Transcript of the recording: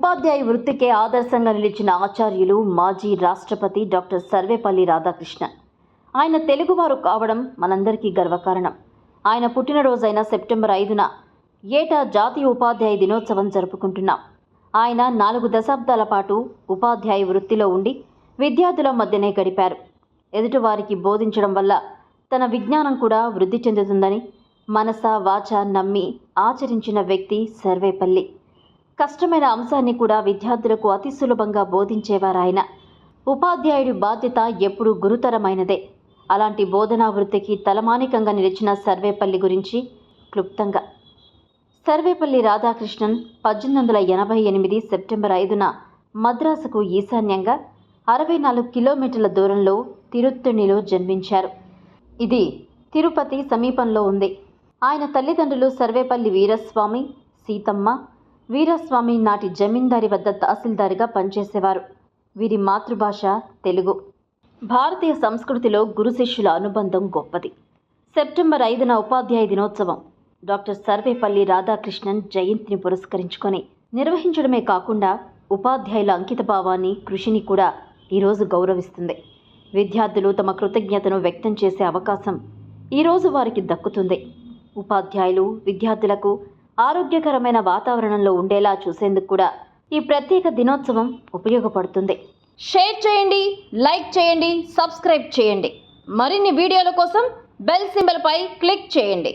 ఉపాధ్యాయ వృత్తికే ఆదర్శంగా నిలిచిన ఆచార్యులు మాజీ రాష్ట్రపతి డాక్టర్ సర్వేపల్లి రాధాకృష్ణన్. ఆయన తెలుగువారు కావడం మనందరికీ గర్వకారణం. ఆయన పుట్టినరోజైన సెప్టెంబర్ ఐదున ఏటా జాతీయ ఉపాధ్యాయ దినోత్సవం జరుపుకుంటున్నాం. ఆయన నాలుగు దశాబ్దాల పాటు ఉపాధ్యాయ వృత్తిలో ఉండి విద్యార్థుల మధ్యనే గడిపారు. ఎదుటివారికి బోధించడం వల్ల తన విజ్ఞానం కూడా వృద్ధి చెందుతుందని మనస వాచ నమ్మి ఆచరించిన వ్యక్తి సర్వేపల్లి. కష్టమైన అంశాన్ని కూడా విద్యార్థులకు అతి సులభంగా బోధించేవారాయన. ఉపాధ్యాయుడి బాధ్యత ఎప్పుడూ గురుతరమైనదే. అలాంటి బోధనా వృత్తికి తలమానికంగా నిలిచిన సర్వేపల్లి గురించి క్లుప్తంగా. సర్వేపల్లి రాధాకృష్ణన్ పద్దెనిమిది వందల ఎనభై ఎనిమిది సెప్టెంబర్ ఐదున మద్రాసుకు ఈశాన్యంగా అరవై నాలుగు కిలోమీటర్ల దూరంలో తిరుత్తణిలో జన్మించారు. ఇది తిరుపతి సమీపంలో ఉంది. ఆయన తల్లిదండ్రులు సర్వేపల్లి వీరస్వామి సీతమ్మ వీరస్వామి నాటి జమీందారి వద్ద తహసీల్దారిగా పనిచేసేవారు. వీరి మాతృభాష తెలుగు. భారతీయ సంస్కృతిలో గురు శిష్యుల అనుబంధం గొప్పది. సెప్టెంబర్ ఐదున ఉపాధ్యాయ దినోత్సవం. డాక్టర్ సర్వేపల్లి రాధాకృష్ణన్ జయంతిని పురస్కరించుకొని నిర్వహించడమే కాకుండా ఉపాధ్యాయుల అంకితభావాన్ని కృషిని కూడా ఈరోజు గౌరవిస్తుంది. విద్యార్థులు తమ కృతజ్ఞతను వ్యక్తం చేసే అవకాశం ఈరోజు వారికి దక్కుతుంది. ఉపాధ్యాయులు విద్యార్థులకు ఆరోగ్యకరమైన వాతావరణంలో ఉండేలా చూసేందుకు కూడా ఈ ప్రత్యేక దినోత్సవం ఉపయోగపడుతుంది. షేర్ చేయండి లైక్ చేయండి సబ్స్క్రైబ్ చేయండి. మరిన్ని వీడియోల కోసం బెల్ సింబల్పై క్లిక్ చేయండి.